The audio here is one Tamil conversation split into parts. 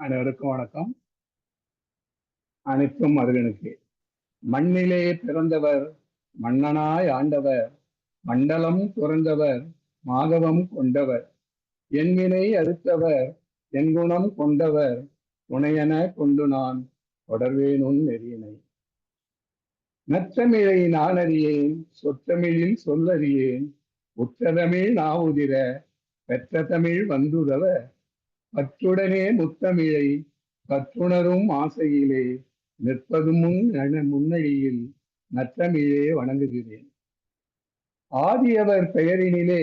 அனைவருக்கும் வணக்கம். அனைத்தும் அருகனுக்கு. மண்ணிலே பிறந்தவர் மன்னனாய் ஆண்டவர் மண்டலம் துறந்தவர் மாதவம் கொண்டவர் என்வினை அறுத்தவர் என் குணம் கொண்டவர் துணையென கொண்டு நான் தொடர்வேனும் நெறியினை. நற்றமிழை நானறியேன் சொற்றமிழில் சொல்லறியேன் உற்றதமிழ் நாவுதிர பெற்ற தமிழ் வந்துதவர் பற்றுடனே முத்தமிழை பற்றுணரும் ஆசையிலே நிற்பதும் முன் என முன்னணியில் நற்றமிழே வணங்குகிறேன். ஆதியவர் பெயரினிலே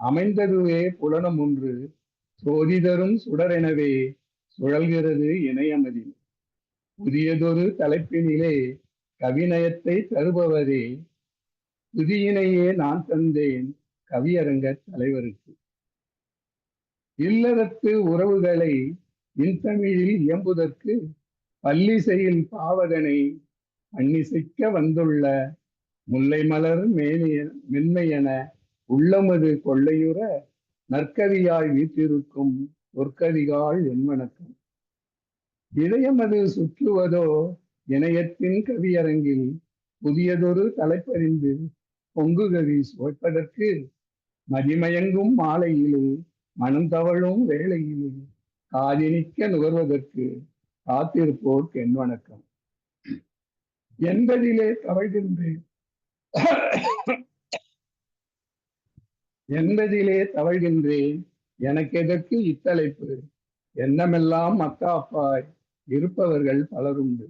அமைந்ததுவே புலனம் ஒன்று சோதிதரும் சுடரெனவே சுழல்கிறது இணையமதி. புதியதொரு தலைப்பினிலே கவிநயத்தை தருபவரே புதியினையே நான் தந்தேன் கவியரங்க தலைவருக்கு. இல்லறத்து உறவுகளை இன்தமிழில் இயம்புதற்கு பல்லிசையில் பாவகனை அன்னிசைக்க வந்துள்ள முல்லை மலர் மேனிய மென்மையென உள்ளமது கொள்ளையுற நற்கதியாய் வீற்றிருக்கும் ஒற்கதிகால் என்வணக்கம். இதயமது சுற்றுவதோ இணையத்தின் கவியரங்கில் புதியதொரு தலைப்பறிந்து பொங்குகவி சுவைப்பதற்கு மதிமயங்கும் மாலையிலே மனம் தவழும் வேளையிலே காதினிக்க நுகர்வதற்கு காத்திருப்போர்க்கு என் வணக்கம். என்பதிலே தவழ்கின்றேன் என்பதிலே தவழ்கின்றேன் எனக்கு எதற்கு இத்தலைப்பு? எண்ணமெல்லாம் மத்தாப்பாய் இருப்பவர்கள் பலருண்டு.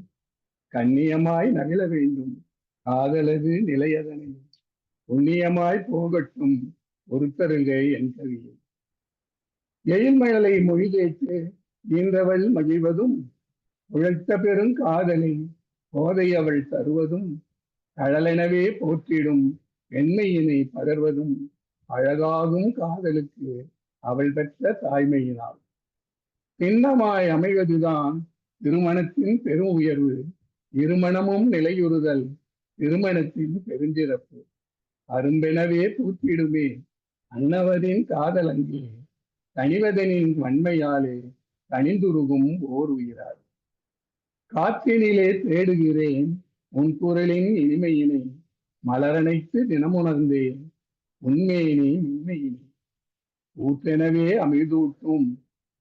கண்ணியமாய் நகிழ வேண்டும். காதலது நிலையதனை. புண்ணியமாய் போகட்டும். ஒருத்தருகை என் கவியை. எழில்மயலை மொழி கேட்டு ஈன்றவள் மகிழ்வதும் உழைத்த பெரும் காதலை போதை அவள் தருவதும் கடலெனவே போற்றிடும் வெண்மையினை பகர்வதும் அழகாகும் காதலுக்கு அவள் பெற்ற தாய்மையினால். பின்னமாய் அமைவதுதான் திருமணத்தின் பெரும் உயர்வு இருமணமும் நிலையுறுதல் திருமணத்தின் பெருஞ்சிறப்பு. அரும்பெனவே பூத்திடுமே அன்னவரின் காதலங்கே. தனிவதனின் வன்மையாலே தனிந்துருகும் ஓர் உயிரார் காற்றினிலே தேடுகிறேன் உன் குரலின் இனிமையினை மலரணைத்து தினமுணர்ந்தேன் உண்மையினே உண்மையினி. ஊற்றெனவே அமைதூட்டும்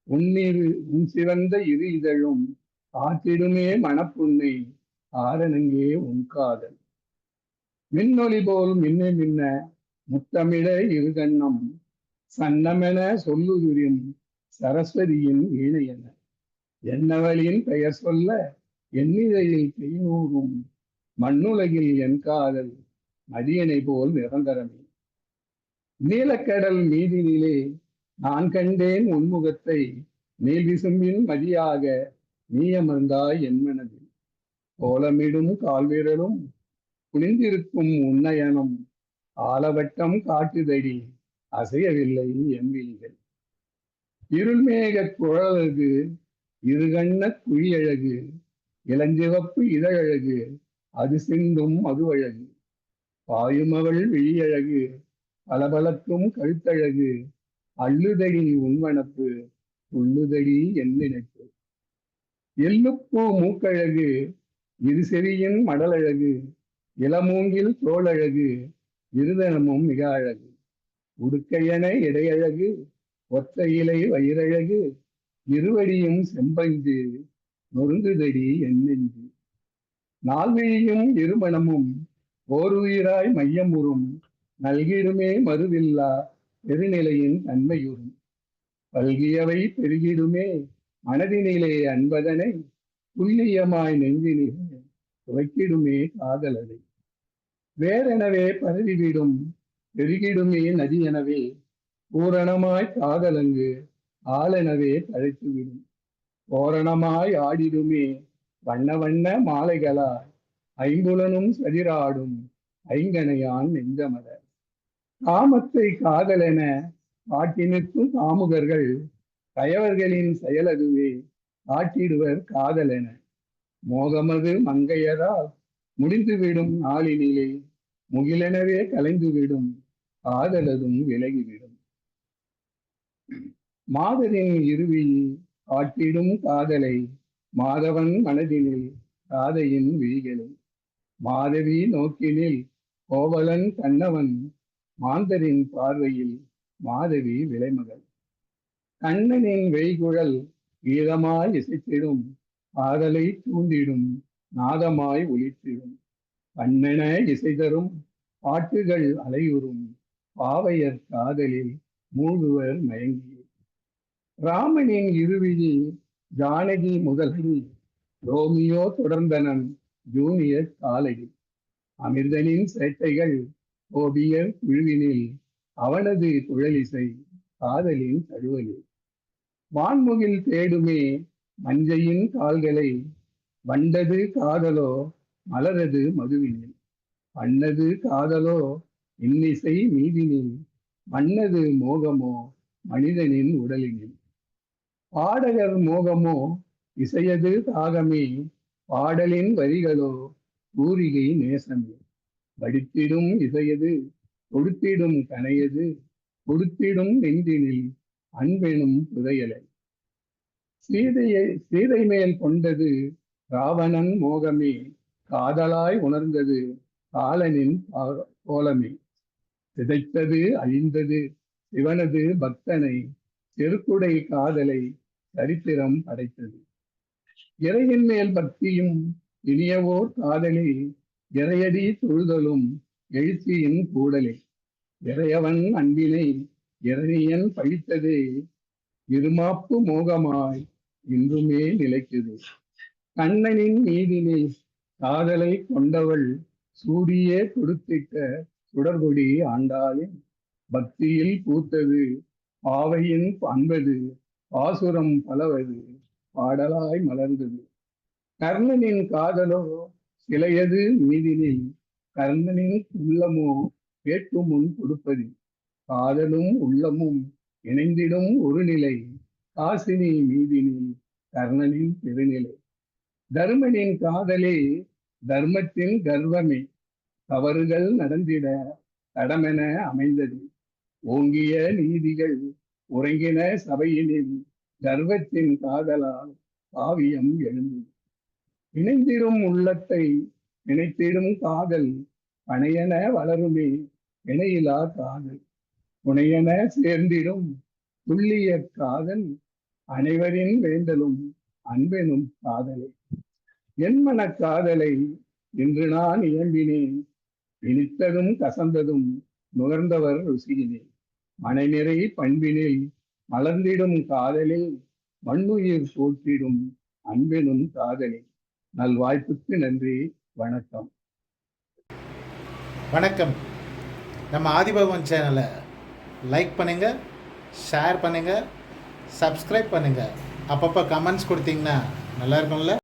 உன்னிரு உன் சிவந்த இரு இதழும் காத்திடுமே மனப்புண்ணை ஆரணங்கே உன் காதல். மின்னொளி போல் மின்ன மின்ன முத்தமிழ இருகண்ணம் சன்னமென சொல்லுதுரின் சரஸ்வதியின் வீணை என என்னவழியின் பெயர் சொல்ல எண்ணிதையில் கைநூறும் மண்ணுலகில் என் காதல் மதியனை போல் நிரந்தரமே. நீலக்கடல் மீதினிலே நான் கண்டேன் உன்முகத்தை நீல் விசும்பின் மதியாக நீ அமர்ந்தாய் என் மனதில். கோலமிடும் கால்விரலும் குனிந்திருக்கும் உன்னயனம் ஆலவட்டம் காட்டுதடி அசையவில்லை என் இருள்மேக குழலகு இருகண்ண குழியழகு இளஞ்சிவப்பு இதழகு அது சிந்தும் அது அழகு பாயுமவள் விழியழகு பளபளக்கும் கழுத்தழகு அள்ளுதடி உன்வனப்பு உள்ளுதடி என் நினைப்பு எள்ளுப்பூ மூக்கழகு இரு செவியின் மடலழகு இளமூங்கில் தோளழகு இருதனமும் மிக அழகு. உடுக்கையன இடையழகு ஒத்த இலை வயிறழகு இருவடியும் செம்பஞ்சு நொறுங்குதடி என் நெஞ்சு நால்வழியும் இருமணமும் ஓர் உயிராய் மையமுறும் நல்கிடுமே மறுவில்லா பெருநிலையின் தன்மையுறும். பல்கியவை பெருகிடுமே மனதினிலே அன்பதனை துல்லியமாய் நெஞ்சினிலே துவைக்கிடுமே காதலனை. வேறெனவே பரவிவிடும் பெருகிடுமே நதி எனவே பூரணமாய் காதலங்கு ஆளெனவே தழைத்துவிடும். ஓரணமாய் ஆடிடுமே வண்ண வண்ண மாலைகளாய் ஐம்புலனும் சதிராடும் ஐங்கனையான் நெஞ்சமர காமத்தை காதலென காட்டி நிற்கும் காமுகர்கள் கயவர்களின் செயலதுவே காட்டிடுவர் காதலென. மோகமது மங்கையரால் முடிந்துவிடும் நாளினிலே முகிலெனவே கலைந்துவிடும் காதலதும் விலகிவிடும். மாதரின் இறுதி காட்டிடும் காதலை மாதவன் மனதினில் காதையின் விழிகளும் மாதவி நோக்கினில் கோவலன் கண்ணவன் மாந்தரின் பார்வையில் மாதவி விலைமகள். கண்ணனின் வெய்குழல் கீதமாய் இசைத்திடும் காதலை தூண்டிடும் நாதமாய் ஒலித்திடும். கண்ணென இசை தரும் பாட்டுகள் அலையுறும் பாவையர் காதலில் மூழ்குவர் மயங்கி. ராமனின் இருவிழி ஜானகி முதல்வி ரோமியோ தொடர்ந்தனன் ஜூனியர் காலையில் அமிர்தனின் சேட்டைகள் ஓபியர் குழுவினில் அவனது குழலிசை காதலின் தழுவலில். வான்முகில் தேடுமே மஞ்சையின் கால்களை வண்டது காதலோ மலரது மதுவினில். பண்ணது காதலோ இன்னிசை மீதினில் மன்னது மோகமோ மனிதனின் உடலினில்? பாடகர் மோகமோ இசையது தாகமே பாடலின் வரிகளோ பூரிகை நேசமே. வடித்திடும் இசையது கொடுத்திடும் கனையது கொடுத்திடும் நெஞ்சினில் அன்பெனும் புதையலை. சீதையை சீதை மேல் கொண்டது ராவணன் மோகமே காதலாய் உணர்ந்தது காலனின் கோலமே. சிதைத்தது அழிந்தது. சிவனது பக்தனை செருக்குடை காதலை சரித்திரம் படைத்தது. இறையின் மேல் பக்தியும் இனியவோர் காதலே இறையடி தொழுதலும் எழுச்சியின் கூடலே. இறையவன் அன்பினை இறையன் பழித்ததே இருமாப்பு மோகமாய் இன்றுமே நிலைக்குது கண்ணனின் மீதினை காதலை கொண்டவள் சூடியே கொடுத்திட்ட சுடர்கொடி ஆண்டாளின் பக்தியில் பூத்தது. பாவையின் அன்பது பாசுரம் பலவது பாடலாய் மலர்ந்தது. கர்ணனின் காதலோ சிலையது மீதினில் கர்ணனின் உள்ளமோ கேட்கும் முன் கொடுப்பது. காதலும் உள்ளமும் இணைந்திடும் ஒரு நிலை காசினி மீதினில் கர்ணனின் பெருநிலை. தர்மனின் காதலே தர்மத்தின் கர்வமே தவறுகள் நடந்திட தடமென அமைந்தது. ஓங்கிய நீதிகள் உறங்கின சபையினில் கர்வத்தின் காதலால் காவியம் எழுந்தது. இணைந்திடும் உள்ளத்தை இணைத்திடும் காதல் பணையன வளருமே இணையிலா காதல். புனையன சேர்ந்திடும் துல்லிய காதல் அனைவரின் வேண்டலும் அன்பெனும் காதலை. என் மனக் காதலை இன்று நான் இயம்பினேன். இனித்ததும் கசந்ததும் நுகர்ந்தவர் ருசியினில் மனைநிறை பண்பினில் மலர்ந்திடும் காதலில் மண்ணுயிர் போற்றிடும் அன்பினும் காதலில். நல்வாய்ப்புக்கு நன்றி வணக்கம். வணக்கம். நம்ம ஆதிபகவன் சேனலை லைக் பண்ணுங்கள் ஷேர் பண்ணுங்கள் சப்ஸ்கிரைப் பண்ணுங்கள் அப்பப்போ கமெண்ட்ஸ் கொடுத்தீங்கன்னா நல்லா இருக்கும்ல?